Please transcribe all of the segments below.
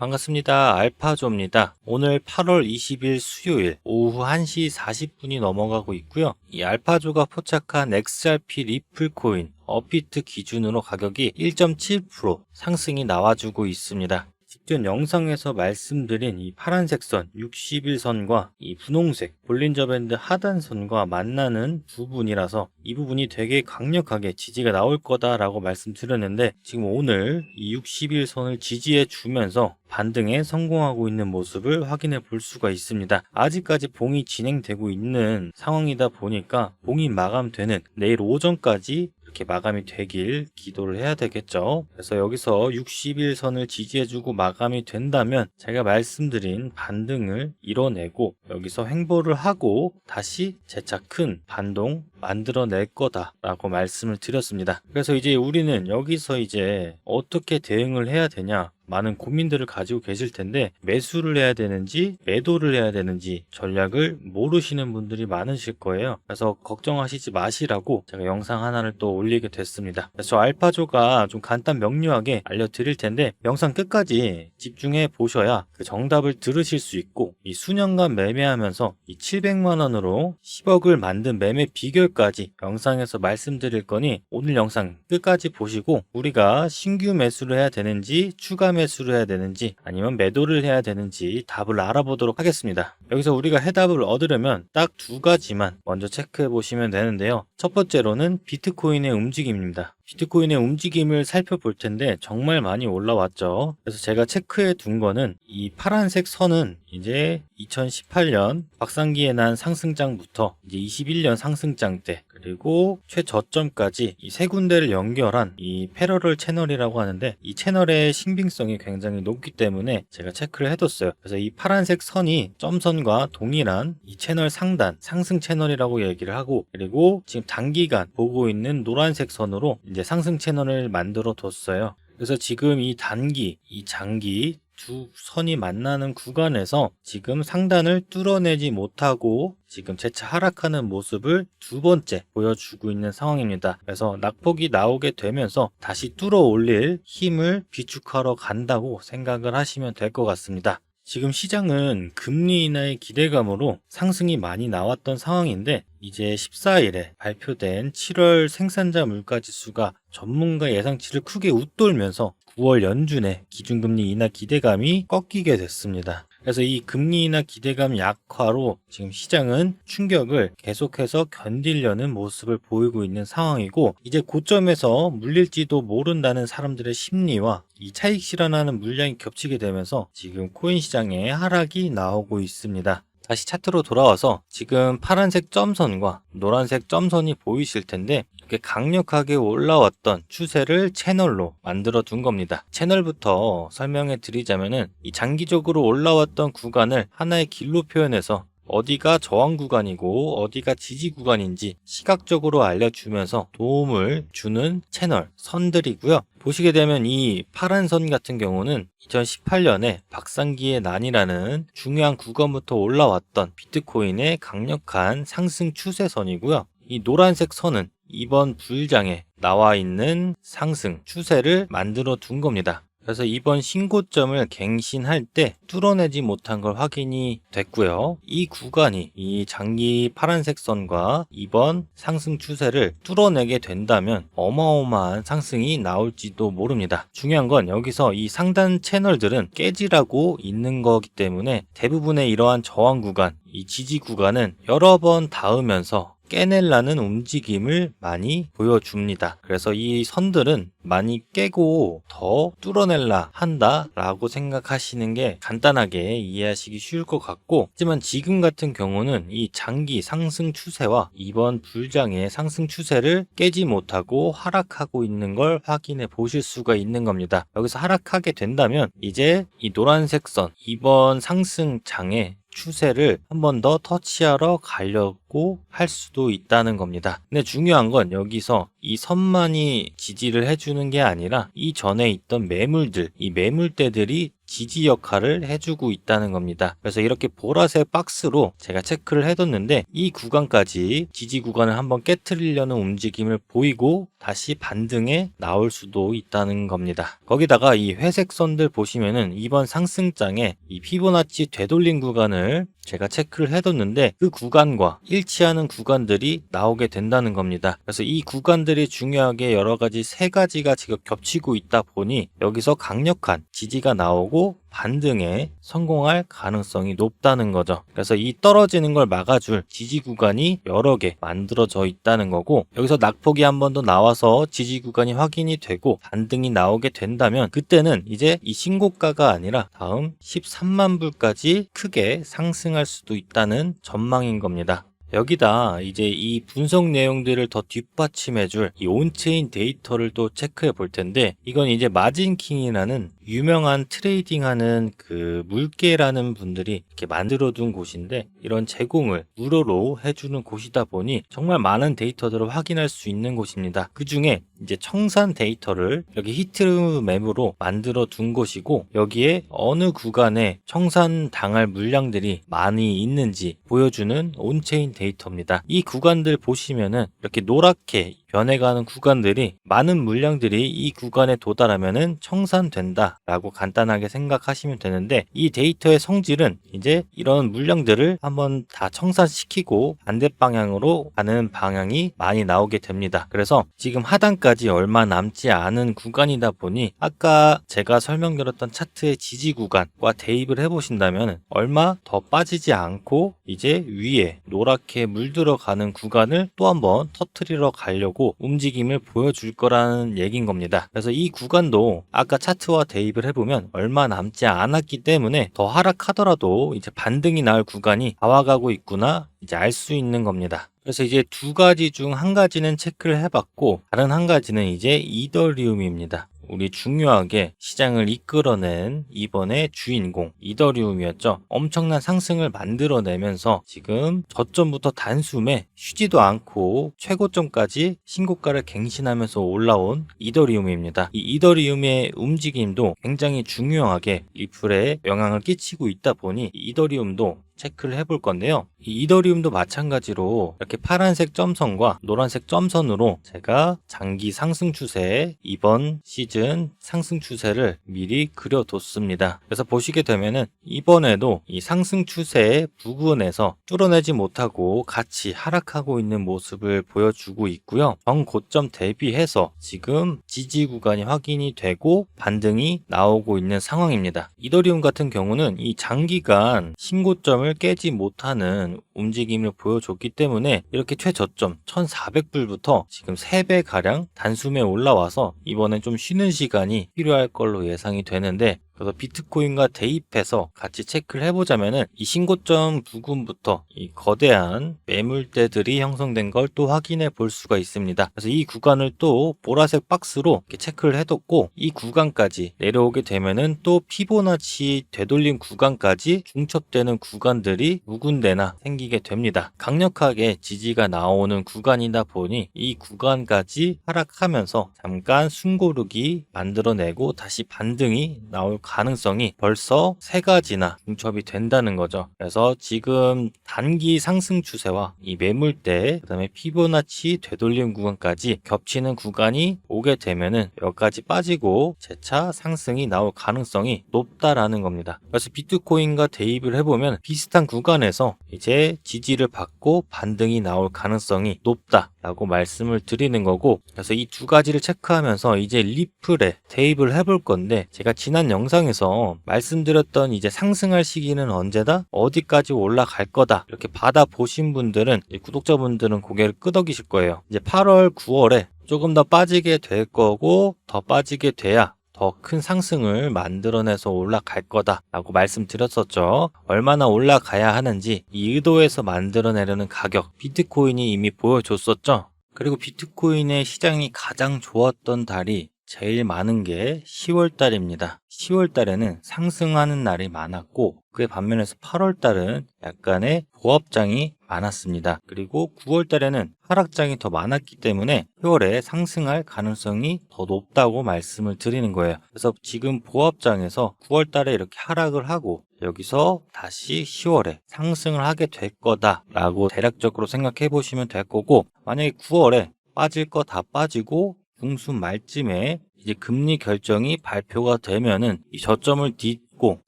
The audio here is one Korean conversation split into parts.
반갑습니다. 알파조입니다. 오늘 8월 20일 수요일 오후 1시 40분이 넘어가고 있고요. 이 알파조가 포착한 XRP 리플 코인 업비트 기준으로 가격이 1.7% 상승이 나와주고 있습니다. 직전 영상에서 말씀드린 이 파란색 선 60일선과 이 분홍색 볼린저 밴드 하단선과 만나는 부분이라서 이 부분이 되게 강력하게 지지가 나올 거다라고 말씀드렸는데 지금 오늘 이 60일선을 지지해 주면서 반등에 성공하고 있는 모습을 확인해 볼 수가 있습니다. 아직까지 봉이 진행되고 있는 상황이다 보니까 봉이 마감되는 내일 오전까지 이렇게 마감이 되길 기도를 해야 되겠죠. 그래서 여기서 60일선을 지지해주고 마감이 된다면 제가 말씀드린 반등을 이뤄내고 여기서 횡보를 하고 다시 재차 큰 반동 만들어낼 거다라고 말씀을 드렸습니다. 그래서 이제 우리는 여기서 이제 어떻게 대응을 해야 되냐 많은 고민들을 가지고 계실 텐데 매수를 해야 되는지 매도를 해야 되는지 전략을 모르시는 분들이 많으실 거예요. 그래서 걱정하시지 마시라고 제가 영상 하나를 또 올리게 됐습니다. 그래서 알파조가 좀 간단 명료하게 알려드릴 텐데 영상 끝까지 집중해 보셔야 그 정답을 들으실 수 있고 이 수년간 매매하면서 이 700만 원으로 10억을 만든 매매 비결까지 영상에서 말씀드릴 거니 오늘 영상 끝까지 보시고 우리가 신규 매수를 해야 되는지 추가 매 수를 해야 되는지 아니면 매도를 해야 되는지 답을 알아보도록 하겠습니다. 여기서 우리가 해답을 얻으려면 딱 두 가지만 먼저 체크해 보시면 되는데요. 첫 번째로는 비트코인의 움직임입니다. 비트코인의 움직임을 살펴볼 텐데 정말 많이 올라왔죠. 그래서 제가 체크해 둔 거는 이 파란색 선은 이제 2018년 박상기에 난 상승장부터 이제 21년 상승장 때 그리고 최저점까지 이 세 군데를 연결한 이 패러럴 채널이라고 하는데 이 채널의 신빙성이 굉장히 높기 때문에 제가 체크를 해뒀어요. 그래서 이 파란색 선이 점선 과 동일한 이 채널 상단 상승 채널이라고 얘기를 하고 그리고 지금 단기간 보고 있는 노란색 선으로 이제 상승 채널을 만들어 뒀어요. 그래서 지금 이 단기, 이 장기 두 선이 만나는 구간에서 지금 상단을 뚫어내지 못하고 지금 재차 하락하는 모습을 두 번째 보여주고 있는 상황입니다. 그래서 낙폭이 나오게 되면서 다시 뚫어 올릴 힘을 비축하러 간다고 생각을 하시면 될 것 같습니다. 지금 시장은 금리 인하의 기대감으로 상승이 많이 나왔던 상황인데 이제 14일에 발표된 7월 생산자 물가 지수가 전문가 예상치를 크게 웃돌면서 9월 연준의 기준금리 인하 기대감이 꺾이게 됐습니다. 그래서 이 금리 인하 기대감 약화로 지금 시장은 충격을 계속해서 견디려는 모습을 보이고 있는 상황이고 이제 고점에서 물릴지도 모른다는 사람들의 심리와 이 차익 실현하는 물량이 겹치게 되면서 지금 코인 시장에 하락이 나오고 있습니다. 다시 차트로 돌아와서 지금 파란색 점선과 노란색 점선이 보이실 텐데 이렇게 강력하게 올라왔던 추세를 채널로 만들어 둔 겁니다. 채널부터 설명해 드리자면은 이 장기적으로 올라왔던 구간을 하나의 길로 표현해서 어디가 저항 구간이고 어디가 지지 구간인지 시각적으로 알려주면서 도움을 주는 채널 선들이고요. 보시게 되면 이 파란 선 같은 경우는 2018년에 박상기의 난이라는 중요한 구간부터 올라왔던 비트코인의 강력한 상승 추세선이고요. 이 노란색 선은 이번 불장에 나와 있는 상승 추세를 만들어 둔 겁니다. 그래서 이번 신고점을 갱신할 때 뚫어내지 못한 걸 확인이 됐고요. 이 구간이 이 장기 파란색 선과 이번 상승 추세를 뚫어내게 된다면 어마어마한 상승이 나올지도 모릅니다. 중요한 건 여기서 이 상단 채널들은 깨지라고 있는 거기 때문에 대부분의 이러한 저항 구간, 이 지지 구간은 여러 번 닿으면서 깨낼라는 움직임을 많이 보여줍니다. 그래서 이 선들은 많이 깨고 더 뚫어낼라 한다 라고 생각하시는 게 간단하게 이해하시기 쉬울 것 같고 하지만 지금 같은 경우는 이 장기 상승 추세와 이번 불장의 상승 추세를 깨지 못하고 하락하고 있는 걸 확인해 보실 수가 있는 겁니다. 여기서 하락하게 된다면 이제 이 노란색 선 이번 상승장의 추세를 한 번 더 터치하러 가려고 할 수도 있다는 겁니다. 근데 중요한 건 여기서 이 선만이 지지를 해주는 게 아니라 이 전에 있던 매물들, 이 매물대들이 지지 역할을 해주고 있다는 겁니다. 그래서 이렇게 보라색 박스로 제가 체크를 해뒀는데 이 구간까지 지지 구간을 한번 깨뜨리려는 움직임을 보이고 다시 반등에 나올 수도 있다는 겁니다. 거기다가 이 회색 선들 보시면은 이번 상승장에 이 피보나치 되돌림 구간을 제가 체크를 해뒀는데 그 구간과 일치하는 구간들이 나오게 된다는 겁니다. 그래서 이 구간들이 중요하게 여러 가지 세 가지가 지금 겹치고 있다 보니 여기서 강력한 지지가 나오고 반등에 성공할 가능성이 높다는 거죠. 그래서 이 떨어지는 걸 막아줄 지지 구간이 여러 개 만들어져 있다는 거고 여기서 낙폭이 한 번 더 나와서 지지 구간이 확인이 되고 반등이 나오게 된다면 그때는 이제 이 신고가가 아니라 다음 13만 불까지 크게 상승할 수도 있다는 전망인 겁니다. 여기다 이제 이 분석 내용들을 더 뒷받침해줄 이 온체인 데이터를 또 체크해 볼 텐데 이건 이제 마진킹이라는 유명한 트레이딩하는 그 물개라는 분들이 이렇게 만들어둔 곳인데 이런 제공을 무료로 해주는 곳이다 보니 정말 많은 데이터들을 확인할 수 있는 곳입니다. 그 중에 이제 청산 데이터를 여기 히트맵으로 만들어 둔 곳이고 여기에 어느 구간에 청산 당할 물량들이 많이 있는지 보여주는 온체인 데이터입니다. 이 구간들 보시면은 이렇게 노랗게 변해가는 구간들이 많은 물량들이 이 구간에 도달하면은 청산된다라고 간단하게 생각하시면 되는데 이 데이터의 성질은 이제 이런 물량들을 한번 다 청산시키고 반대 방향으로 가는 방향이 많이 나오게 됩니다. 그래서 지금 하단까지 얼마 남지 않은 구간이다 보니 아까 제가 설명드렸던 차트의 지지 구간과 대입을 해보신다면 얼마 더 빠지지 않고 이제 위에 노랗게 물들어가는 구간을 또 한번 터트리러 가려고 움직임을 보여줄 거라는 얘기인 겁니다. 그래서 이 구간도 아까 차트와 대입을 해보면 얼마 남지 않았기 때문에 더 하락하더라도 이제 반등이 나올 구간이 나와가고 있구나 이제 알 수 있는 겁니다. 그래서 이제 두 가지 중 한 가지는 체크를 해봤고 다른 한 가지는 이제 이더리움입니다. 우리 중요하게 시장을 이끌어낸 이번의 주인공 이더리움이었죠. 엄청난 상승을 만들어내면서 지금 저점부터 단숨에 쉬지도 않고 최고점까지 신고가를 갱신하면서 올라온 이더리움입니다. 이 이더리움의 움직임도 굉장히 중요하게 리플에 영향을 끼치고 있다 보니 이더리움도 체크를 해볼 건데요. 이 이더리움도 마찬가지로 이렇게 파란색 점선과 노란색 점선으로 제가 장기 상승 추세 이번 시즌 상승 추세를 미리 그려뒀습니다. 그래서 보시게 되면은 이번에도 이 상승 추세 부근에서 뚫어내지 못하고 같이 하락하고 있는 모습을 보여주고 있고요. 정 고점 대비해서 지금 지지 구간이 확인이 되고 반등이 나오고 있는 상황입니다. 이더리움 같은 경우는 이 장기간 신고점을 깨지 못하는 움직임을 보여줬기 때문에 이렇게 최저점 1400불부터 지금 3배 가량 단숨에 올라와서 이번엔 좀 쉬는 시간이 필요할 걸로 예상이 되는데 그래서 비트코인과 대입해서 같이 체크를 해보자면은 이 신고점 부근부터 이 거대한 매물대들이 형성된 걸 또 확인해 볼 수가 있습니다. 그래서 이 구간을 또 보라색 박스로 체크를 해뒀고 이 구간까지 내려오게 되면은 또 피보나치 되돌림 구간까지 중첩되는 구간들이 누군데나 생기게 됩니다. 강력하게 지지가 나오는 구간이다 보니 이 구간까지 하락하면서 잠깐 숨고르기 만들어내고 다시 반등이 나올 가능성이 벌써 세 가지나 중첩이 된다는 거죠. 그래서 지금 단기 상승 추세와 이 매물대, 그 다음에 피보나치 되돌림 구간까지 겹치는 구간이 오게 되면은 여기까지 빠지고 재차 상승이 나올 가능성이 높다라는 겁니다. 그래서 비트코인과 대입을 해보면 비슷한 구간에서 이제 지지를 받고 반등이 나올 가능성이 높다 라고 말씀을 드리는 거고 그래서 이 두 가지를 체크하면서 이제 리플에 대입을 해볼 건데 제가 지난 영상에서 말씀드렸던 이제 상승할 시기는 언제다? 어디까지 올라갈 거다? 이렇게 받아 보신 분들은 구독자분들은 고개를 끄덕이실 거예요. 이제 8월 9월에 조금 더 빠지게 될 거고 더 빠지게 돼야 더 큰 상승을 만들어내서 올라갈 거다라고 말씀드렸었죠. 얼마나 올라가야 하는지 이 의도에서 만들어내려는 가격 비트코인이 이미 보여줬었죠. 그리고 비트코인의 시장이 가장 좋았던 달이 제일 많은 게 10월 달입니다. 10월 달에는 상승하는 날이 많았고 그에 반면에서 8월 달은 약간의 보합장이 많았습니다. 그리고 9월 달에는 하락장이 더 많았기 때문에 10월에 상승할 가능성이 더 높다고 말씀을 드리는 거예요. 그래서 지금 보합장에서 9월 달에 이렇게 하락을 하고 여기서 다시 10월에 상승을 하게 될 거다라고 대략적으로 생각해 보시면 될 거고 만약에 9월에 빠질 거 다 빠지고 중순 말쯤에 이제 금리 결정이 발표가 되면은 이 저점을 딛고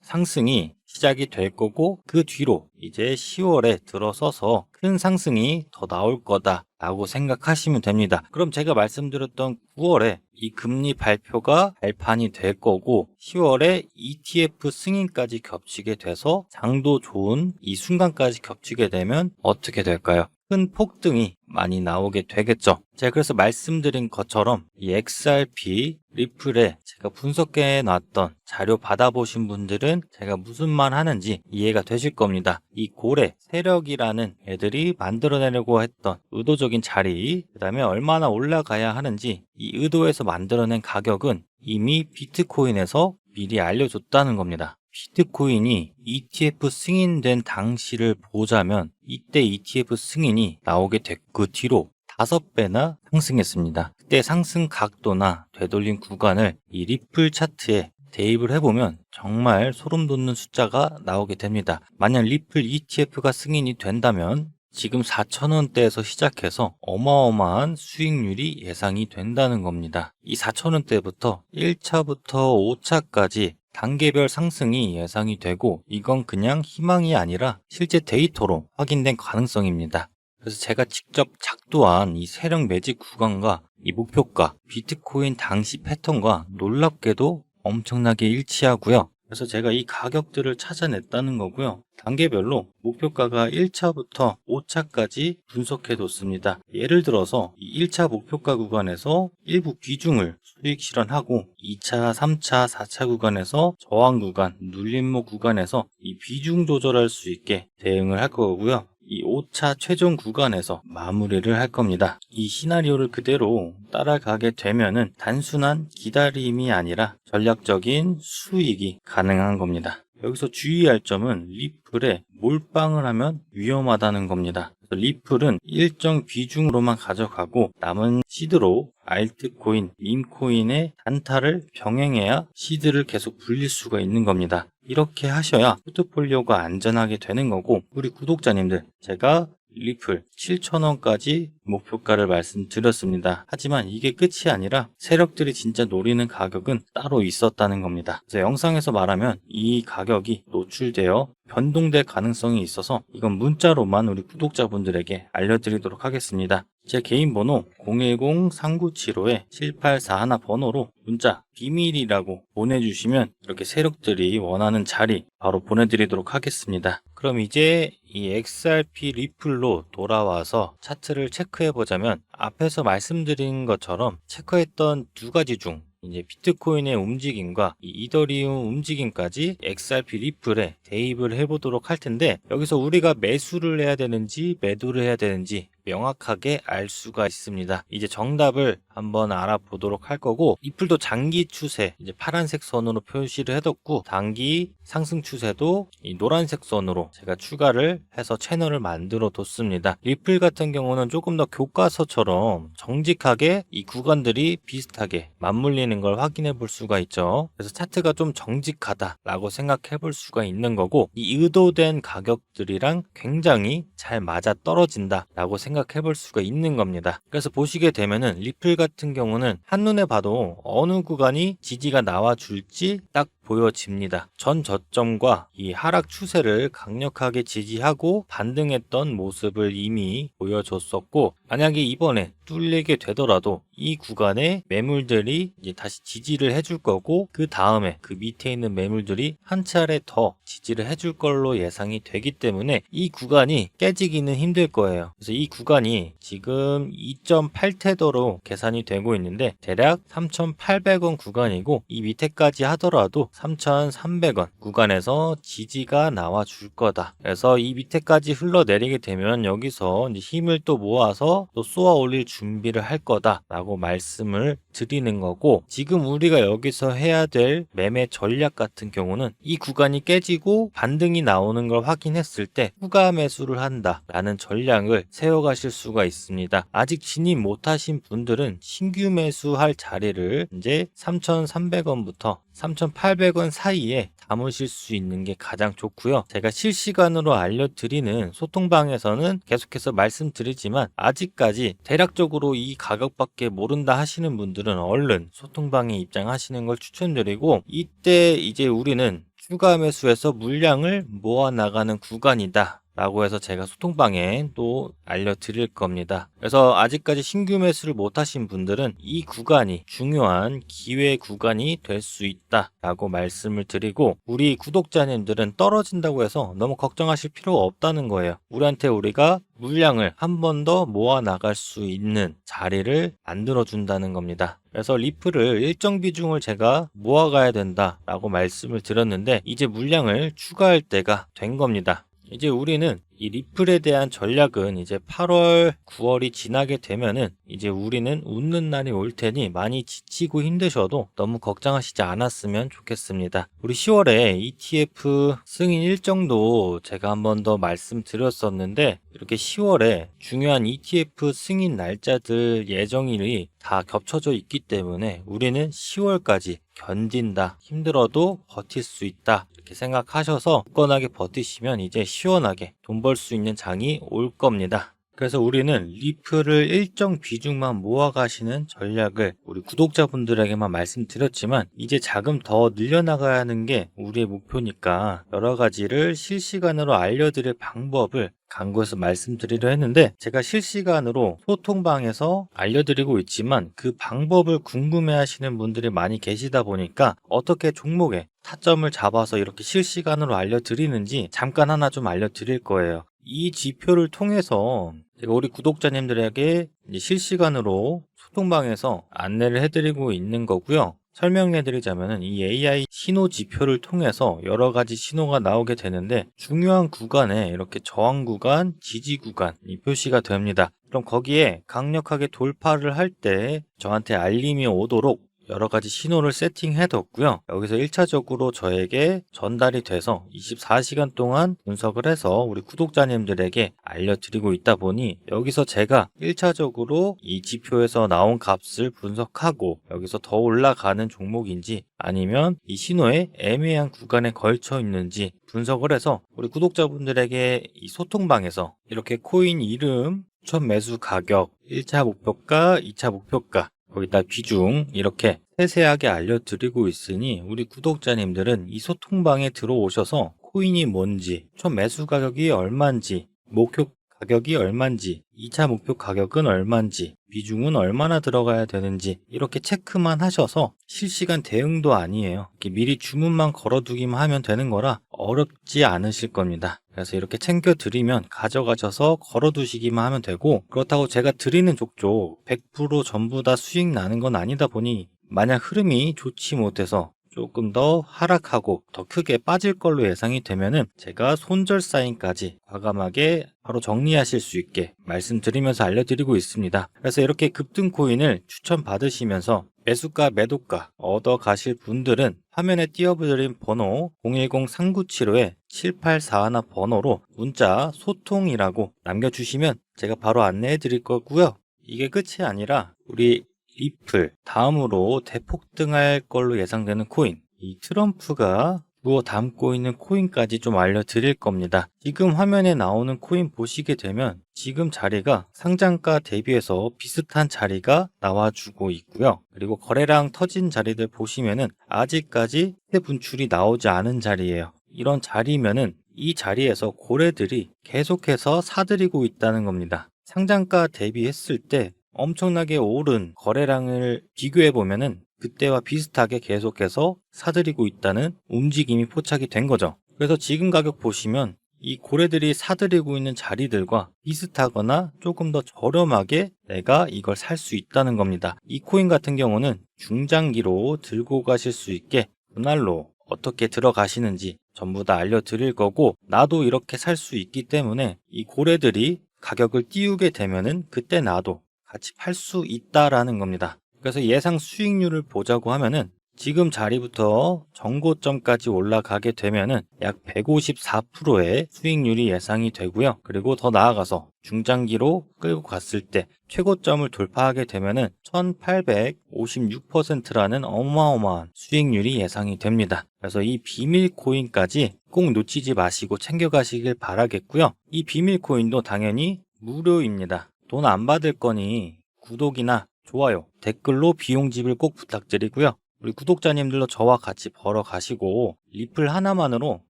상승이 시작이 될 거고 그 뒤로 이제 10월에 들어서서 큰 상승이 더 나올 거다라고 생각하시면 됩니다. 그럼 제가 말씀드렸던 9월에 이 금리 발표가 발판이 될 거고 10월에 ETF 승인까지 겹치게 돼서 장도 좋은 이 순간까지 겹치게 되면 어떻게 될까요? 큰 폭등이 많이 나오게 되겠죠. 제가 그래서 말씀드린 것처럼 이 XRP 리플에 제가 분석해 놨던 자료 받아보신 분들은 제가 무슨 말 하는지 이해가 되실 겁니다. 이 고래 세력이라는 애들이 만들어내려고 했던 의도적인 자리, 그 다음에 얼마나 올라가야 하는지 이 의도에서 만들어낸 가격은 이미 비트코인에서 미리 알려줬다는 겁니다. 비트코인이 ETF 승인된 당시를 보자면 이때 ETF 승인이 나오게 됐그 뒤로 다섯 배나 상승했습니다. 그때 상승 각도나 되돌림 구간을 이 리플 차트에 대입을 해보면 정말 소름 돋는 숫자가 나오게 됩니다. 만약 리플 ETF가 승인이 된다면 지금 4,000원대에서 시작해서 어마어마한 수익률이 예상이 된다는 겁니다. 이 4,000원대부터 1차부터 5차까지 단계별 상승이 예상이 되고 이건 그냥 희망이 아니라 실제 데이터로 확인된 가능성입니다. 그래서 제가 직접 작도한 이 세력 매직 구간과 이 목표가, 비트코인 당시 패턴과 놀랍게도 엄청나게 일치하고요. 그래서 제가 이 가격들을 찾아냈다는 거고요. 단계별로 목표가가 1차부터 5차까지 분석해 뒀습니다. 예를 들어서 이 1차 목표가 구간에서 일부 비중을 수익 실현하고 2차, 3차, 4차 구간에서 저항 구간, 눌림목 구간에서 이 비중 조절할 수 있게 대응을 할 거고요. 이 5차 최종 구간에서 마무리를 할 겁니다. 이 시나리오를 그대로 따라가게 되면은 단순한 기다림이 아니라 전략적인 수익이 가능한 겁니다. 여기서 주의할 점은 리플에 몰빵을 하면 위험하다는 겁니다. 리플은 일정 비중으로만 가져가고 남은 시드로 알트코인, 밈코인의 단타를 병행해야 시드를 계속 불릴 수가 있는 겁니다. 이렇게 하셔야 포트폴리오가 안전하게 되는 거고 우리 구독자님들 제가 리플 7,000원까지 목표가를 말씀드렸습니다. 하지만 이게 끝이 아니라 세력들이 진짜 노리는 가격은 따로 있었다는 겁니다. 그래서 영상에서 말하면 이 가격이 노출되어 변동될 가능성이 있어서 이건 문자로만 우리 구독자분들에게 알려드리도록 하겠습니다. 제 개인 번호 010-3975-7841 번호로 문자 비밀이라고 보내주시면 이렇게 세력들이 원하는 자리 바로 보내드리도록 하겠습니다. 그럼 이제 이 XRP 리플로 돌아와서 차트를 체크해 보자면 앞에서 말씀드린 것처럼 체크했던 두 가지 중 이제 비트코인의 움직임과 이 이더리움 움직임까지 XRP 리플에 대입을 해보도록 할 텐데 여기서 우리가 매수를 해야 되는지 매도를 해야 되는지 명확하게 알 수가 있습니다. 이제 정답을 한번 알아보도록 할 거고 리플도 장기 추세 이제 파란색 선으로 표시를 해뒀고 단기 상승 추세도 이 노란색 선으로 제가 추가를 해서 채널을 만들어 뒀습니다. 리플 같은 경우는 조금 더 교과서처럼 정직하게 이 구간들이 비슷하게 맞물리는 걸 확인해 볼 수가 있죠. 그래서 차트가 좀 정직하다라고 생각해 볼 수가 있는 거고 이 의도된 가격들이랑 굉장히 잘 맞아 떨어진다라고 생각 해 볼 수가 있는 겁니다. 그래서 보시게 되면은 리플 같은 경우는 한눈에 봐도 어느 구간이 지지가 나와 줄지 딱 보여집니다. 전 저점과 이 하락 추세를 강력하게 지지하고 반등했던 모습을 이미 보여줬었고 만약에 이번에 뚫리게 되더라도 이 구간에 매물들이 이제 다시 지지를 해줄 거고 그 다음에 그 밑에 있는 매물들이 한 차례 더 지지를 해줄 걸로 예상이 되기 때문에 이 구간이 깨지기는 힘들 거예요. 그래서 이 구간이 지금 2.8테더로 계산이 되고 있는데 대략 3,800원 구간이고 이 밑에까지 하더라도 3,300원 구간에서 지지가 나와 줄 거다. 그래서 이 밑에까지 흘러내리게 되면 여기서 힘을 또 모아서 또 쏘아 올릴 준비를 할 거다라고 말씀을 드리는 거고 지금 우리가 여기서 해야 될 매매 전략 같은 경우는 이 구간이 깨지고 반등이 나오는 걸 확인했을 때 추가 매수를 한다라는 전략을 세워가실 수가 있습니다. 아직 진입 못하신 분들은 신규 매수할 자리를 이제 3,300원부터 3,800원 사이에 담으실 수 있는 게 가장 좋고요. 제가 실시간으로 알려드리는 소통방에서는 계속해서 말씀드리지만 아직까지 대략적으로 이 가격밖에 모른다 하시는 분들은 얼른 소통방에 입장하시는 걸 추천드리고 이때 이제 우리는 추가 매수해서 물량을 모아 나가는 구간이다. 라고 해서 제가 소통방에 또 알려드릴 겁니다. 그래서 아직까지 신규 매수를 못하신 분들은 이 구간이 중요한 기회 구간이 될 수 있다 라고 말씀을 드리고 우리 구독자님들은 떨어진다고 해서 너무 걱정하실 필요가 없다는 거예요. 우리한테 우리가 물량을 한 번 더 모아 나갈 수 있는 자리를 만들어 준다는 겁니다. 그래서 리플을 일정 비중을 제가 모아가야 된다라고 말씀을 드렸는데 이제 물량을 추가할 때가 된 겁니다. 이제 우리는 이 리플에 대한 전략은 이제 8월, 9월이 지나게 되면은 이제 우리는 웃는 날이 올 테니 많이 지치고 힘드셔도 너무 걱정하시지 않았으면 좋겠습니다. 우리 10월에 ETF 승인 일정도 제가 한 번 더 말씀드렸었는데 이렇게 10월에 중요한 ETF 승인 날짜들 예정일이 다 겹쳐져 있기 때문에 우리는 10월까지 견딘다. 힘들어도 버틸 수 있다. 이렇게 생각하셔서 굳건하게 버티시면 이제 시원하게 돈 벌 수 있는 장이 올 겁니다. 그래서 우리는 리플을 일정 비중만 모아가시는 전략을 우리 구독자분들에게만 말씀드렸지만 이제 자금 더 늘려나가야 하는 게 우리의 목표니까 여러 가지를 실시간으로 알려드릴 방법을 강구에서 말씀드리려 했는데 제가 실시간으로 소통방에서 알려드리고 있지만 그 방법을 궁금해 하시는 분들이 많이 계시다 보니까 어떻게 종목에 타점을 잡아서 이렇게 실시간으로 알려드리는지 잠깐 하나 좀 알려드릴 거예요. 이 지표를 통해서 우리 구독자님들에게 실시간으로 소통방에서 안내를 해드리고 있는 거고요. 설명해드리자면 이 AI 신호 지표를 통해서 여러 가지 신호가 나오게 되는데 중요한 구간에 이렇게 저항 구간, 지지 구간이 표시가 됩니다. 그럼 거기에 강력하게 돌파를 할 때 저한테 알림이 오도록 여러 가지 신호를 세팅해뒀고요. 여기서 1차적으로 저에게 전달이 돼서 24시간 동안 분석을 해서 우리 구독자님들에게 알려드리고 있다 보니 여기서 제가 1차적으로 이 지표에서 나온 값을 분석하고 여기서 더 올라가는 종목인지 아니면 이 신호에 애매한 구간에 걸쳐 있는지 분석을 해서 우리 구독자분들에게 이 소통방에서 이렇게 코인 이름, 첫 매수 가격, 1차 목표가, 2차 목표가 거기다 비중 이렇게 세세하게 알려드리고 있으니 우리 구독자님들은 이 소통방에 들어오셔서 코인이 뭔지, 첫 매수 가격이 얼마인지, 목표 가격이 얼마인지, 2차 목표 가격은 얼마인지, 비중은 얼마나 들어가야 되는지 이렇게 체크만 하셔서 실시간 대응도 아니에요. 미리 주문만 걸어두기만 하면 되는 거라 어렵지 않으실 겁니다. 그래서 이렇게 챙겨드리면 가져가셔서 걸어두시기만 하면 되고 그렇다고 제가 드리는 족족 100% 전부 다 수익 나는 건 아니다 보니 만약 흐름이 좋지 못해서 조금 더 하락하고 더 크게 빠질 걸로 예상이 되면은 제가 손절 사인까지 과감하게 바로 정리하실 수 있게 말씀드리면서 알려드리고 있습니다. 그래서 이렇게 급등 코인을 추천 받으시면서 매수가 매도가 얻어 가실 분들은 화면에 띄워드린 번호 010-3975-7841 번호로 문자 소통이라고 남겨주시면 제가 바로 안내해 드릴 거고요. 이게 끝이 아니라 우리 리플 다음으로 대폭 등할 걸로 예상되는 코인 이 트럼프가 주어 담고 있는 코인까지 좀 알려드릴 겁니다. 지금 화면에 나오는 코인 보시게 되면 지금 자리가 상장가 대비해서 비슷한 자리가 나와주고 있고요. 그리고 거래량 터진 자리들 보시면은 아직까지 새 분출이 나오지 않은 자리예요. 이런 자리면은 이 자리에서 고래들이 계속해서 사들이고 있다는 겁니다. 상장가 대비했을 때 엄청나게 오른 거래량을 비교해 보면은 그때와 비슷하게 계속해서 사들이고 있다는 움직임이 포착이 된 거죠. 그래서 지금 가격 보시면 이 고래들이 사들이고 있는 자리들과 비슷하거나 조금 더 저렴하게 내가 이걸 살 수 있다는 겁니다. 이 코인 같은 경우는 중장기로 들고 가실 수 있게 분할로 어떻게 들어가시는지 전부 다 알려드릴 거고 나도 이렇게 살 수 있기 때문에 이 고래들이 가격을 띄우게 되면은 그때 나도 같이 팔 수 있다라는 겁니다. 그래서 예상 수익률을 보자고 하면은 지금 자리부터 정고점까지 올라가게 되면은 약 154%의 수익률이 예상이 되고요. 그리고 더 나아가서 중장기로 끌고 갔을 때 최고점을 돌파하게 되면은 1856%라는 어마어마한 수익률이 예상이 됩니다. 그래서 이 비밀 코인까지 꼭 놓치지 마시고 챙겨가시길 바라겠고요. 이 비밀 코인도 당연히 무료입니다. 돈 안 받을 거니 구독이나 좋아요, 댓글로 비용집을 꼭 부탁드리고요. 우리 구독자님들도 저와 같이 벌어 가시고 리플 하나만으로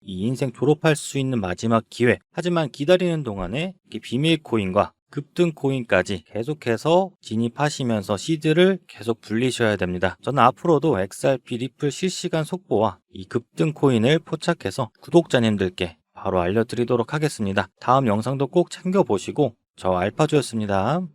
이 인생 졸업할 수 있는 마지막 기회. 하지만 기다리는 동안에 비밀 코인과 급등 코인까지 계속해서 진입하시면서 시드를 계속 불리셔야 됩니다. 저는 앞으로도 XRP 리플 실시간 속보와 이 급등 코인을 포착해서 구독자님들께 바로 알려드리도록 하겠습니다. 다음 영상도 꼭 챙겨보시고 저 알파주였습니다.